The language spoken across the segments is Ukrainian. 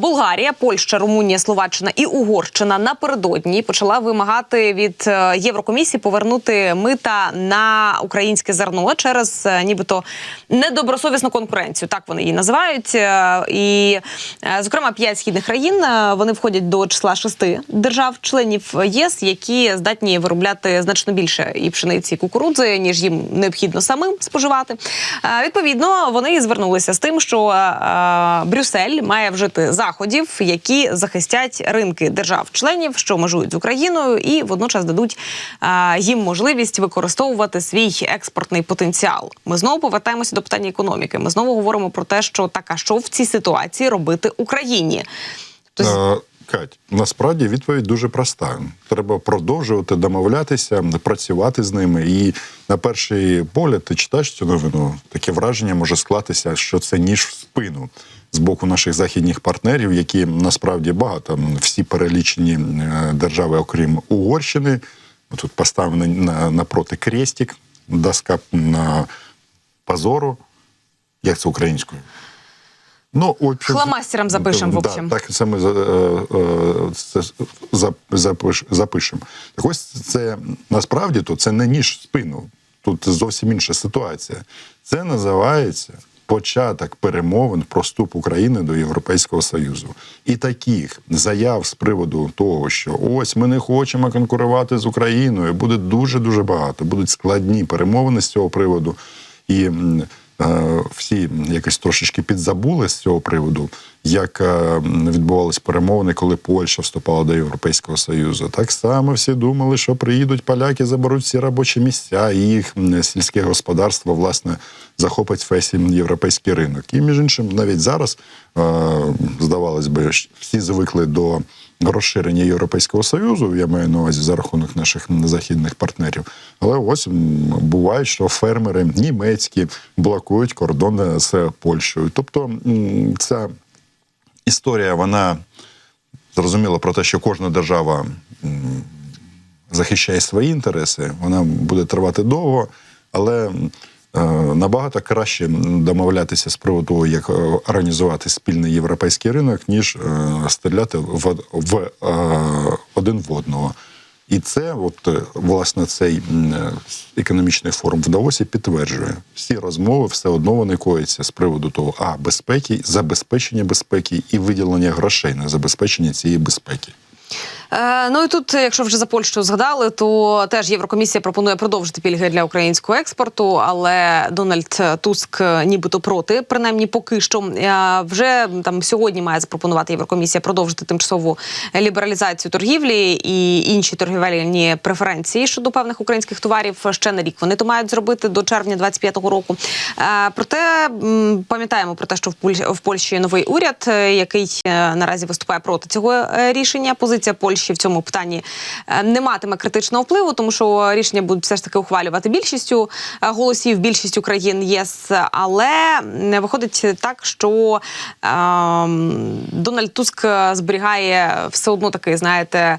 Болгарія, Польща, Румунія, Словаччина і Угорщина напередодні почала вимагати від е, Єврокомісії повернути мита на українське зерно через е, нібито недобросовісну конкуренцію. Так вони її називають. Е, І, зокрема, п'ять східних країн вони входять до числа шести держав-членів ЄС, які здатні виробляти значно більше і пшениці, і кукурудзи, ніж їм необхідно самим споживати. Відповідно, вони звернулися з тим, що Брюссель має вжити заходів, які захистять ринки держав-членів, що межують з Україною, і водночас дадуть е, їм можливість використовувати свій експортний потенціал. Ми знову повертаємося до питання економіки. Ми знову говоримо про те, що так, а що в цій ситуації робити Україні. Тобто, Кать, насправді відповідь дуже проста. Треба продовжувати домовлятися, працювати з ними. І на перший погляд ти читаєш цю новину. Таке враження може склатися, що це ніж в спину з боку наших західних партнерів, які насправді багато всі перелічені е, держави, окрім Угорщини. Тут поставлений на, напроти крестик, доска на позору. Як це українською? Ну, общем, Фломастером запишем, в общем. Да, так само за- е, е, це за- запиш- запишемо. Так ось це насправді то це не ніж спину. Тут зовсім інша ситуація. Це називається початок перемовин про вступ України до Європейського Союзу. І таких заяв з приводу того, що ось ми не хочемо конкурувати з Україною, буде дуже дуже багато. Будуть складні перемовини з цього приводу. І всі якось трошечки підзабули з цього приводу, як е, відбувались перемовини, коли Польща вступала до Європейського Союзу. Так само всі думали, що приїдуть поляки, заберуть всі робочі місця, і їх сільське господарство власне захопить весь європейський ринок. І між іншим, навіть зараз е, здавалось би, всі звикли до розширення Європейського Союзу, я маю на увазі за рахунок наших західних партнерів. Але ось буває, що фермери німецькі блокують кордони з Польщею. Тобто ця історія, вона зрозуміла про те, що кожна держава захищає свої інтереси, вона буде тривати довго, але е, набагато краще домовлятися з приводу того, як е, організувати спільний європейський ринок, ніж е, стріляти в, в е, один в одного. І це, от е, власне, цей е, економічний форум в Давосі підтверджує всі розмови, все одно вони кояться з приводу того, а безпеки, забезпечення безпеки і виділення грошей на забезпечення цієї безпеки. Е, ну і тут, якщо вже за Польщу згадали, то теж Єврокомісія пропонує продовжити пільги для українського експорту, але Дональд Туск е, нібито проти, принаймні поки що. Е, Вже там сьогодні має запропонувати Єврокомісія продовжити тимчасову лібералізацію торгівлі і інші торгівельні преференції щодо певних українських товарів ще на рік. Вони то мають зробити до червня 25-го року. Проте пам'ятаємо про те, що в Польщі в Польщі новий уряд, який наразі виступає проти цього рішення. Позиція Польщі в цьому питанні е, не матиме критичного впливу, тому що рішення будуть все ж таки ухвалювати більшістю е, голосів, більшістю країн ЄС. Але виходить так, що ем, Дональд Туск зберігає все одно такий, знаєте.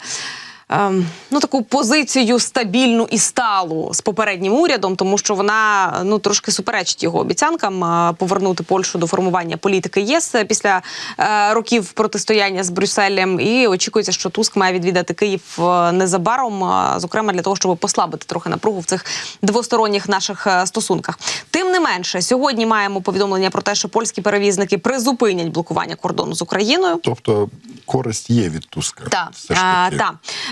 Ем, Ну, таку позицію стабільну і сталу з попереднім урядом, тому що вона ну трошки суперечить його обіцянкам повернути Польщу до формування політики ЄС після е, років протистояння з Брюсселем. І очікується, що Туск має відвідати Київ е, незабаром, е, зокрема для того, щоб послабити трохи напругу в цих двосторонніх наших е, стосунках. Тим не менше, сьогодні маємо повідомлення про те, що польські перевізники призупинять блокування кордону з Україною. Тобто користь є від Туска. Так, все ж таки.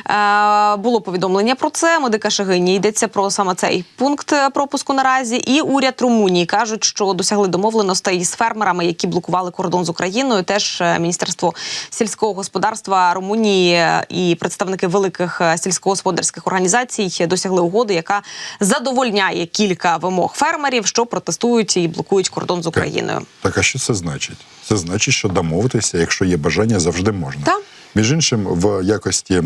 та. Е, було повідомлення про це. Медика Шагині йдеться про саме цей пункт е, пропуску наразі. І уряд Румунії кажуть, що досягли домовленостей з фермерами, які блокували кордон з Україною. Теж е, міністерство сільського господарства Румунії е, і представники великих е, сільськогосподарських організацій досягли угоди, яка задовольняє кілька вимог фермерів, що протестують і блокують кордон з Україною. Так, а що це значить? Це значить, що домовитися, якщо є бажання, завжди можна. Так. Між іншим, в якості е,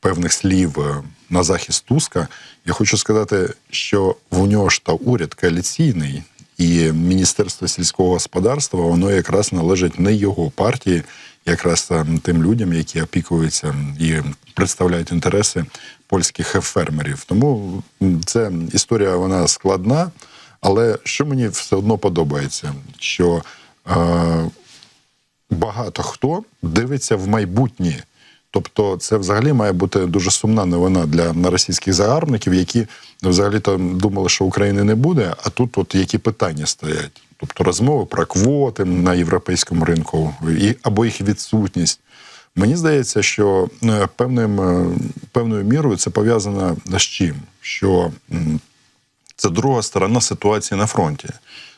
певних слів е, на захист Туска, я хочу сказати, що в нього ж та уряд коаліційний, і Міністерство сільського господарства воно якраз належить не його партії, якраз тим людям, які опікуються і представляють інтереси польських фермерів. Тому ця історія вона складна. Але що мені все одно подобається, що е, багато хто дивиться в майбутнє. Тобто, це взагалі має бути дуже сумна новина для російських загарбників, які взагалі то думали, що України не буде. А тут, от які питання стоять. Тобто розмови про квоти на європейському ринку і або їх відсутність. Мені здається, що е, певним, е, певною мірою це пов'язано з чим? Що це друга сторона ситуації на фронті.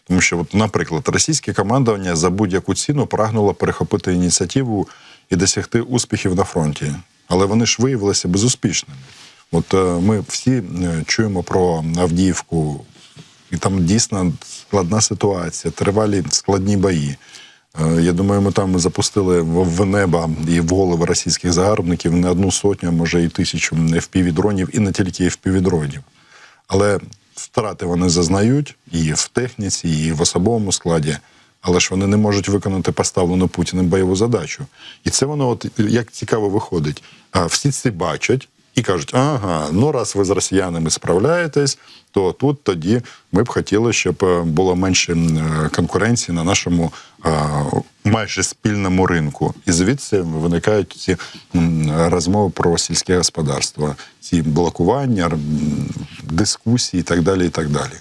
Тому що, от, наприклад, російське командування за будь-яку ціну прагнуло перехопити ініціативу і досягти успіхів на фронті. Але вони ж виявилися безуспішними. От е, ми всі е, чуємо про Авдіївку, і там дійсно складна ситуація, тривалі складні бої. Е, Я думаю, ми там запустили в небо і в голови російських загарбників не одну сотню, а може і тисячу FPV-дронів, і не тільки FPV-дронів. Але втрати вони зазнають і в техніці, і в особовому складі. Але ж вони не можуть виконати поставлену Путіним бойову задачу. І це воно, от як цікаво виходить. А всі це бачать і кажуть: ага, ну раз ви з росіянами справляєтесь, то тут тоді ми б хотіли, щоб е, було менше е, конкуренції на нашому а, майже спільному ринку. І звідси виникають ці розмови про сільське господарство, ці блокування, дискусії і так далі. І так далі.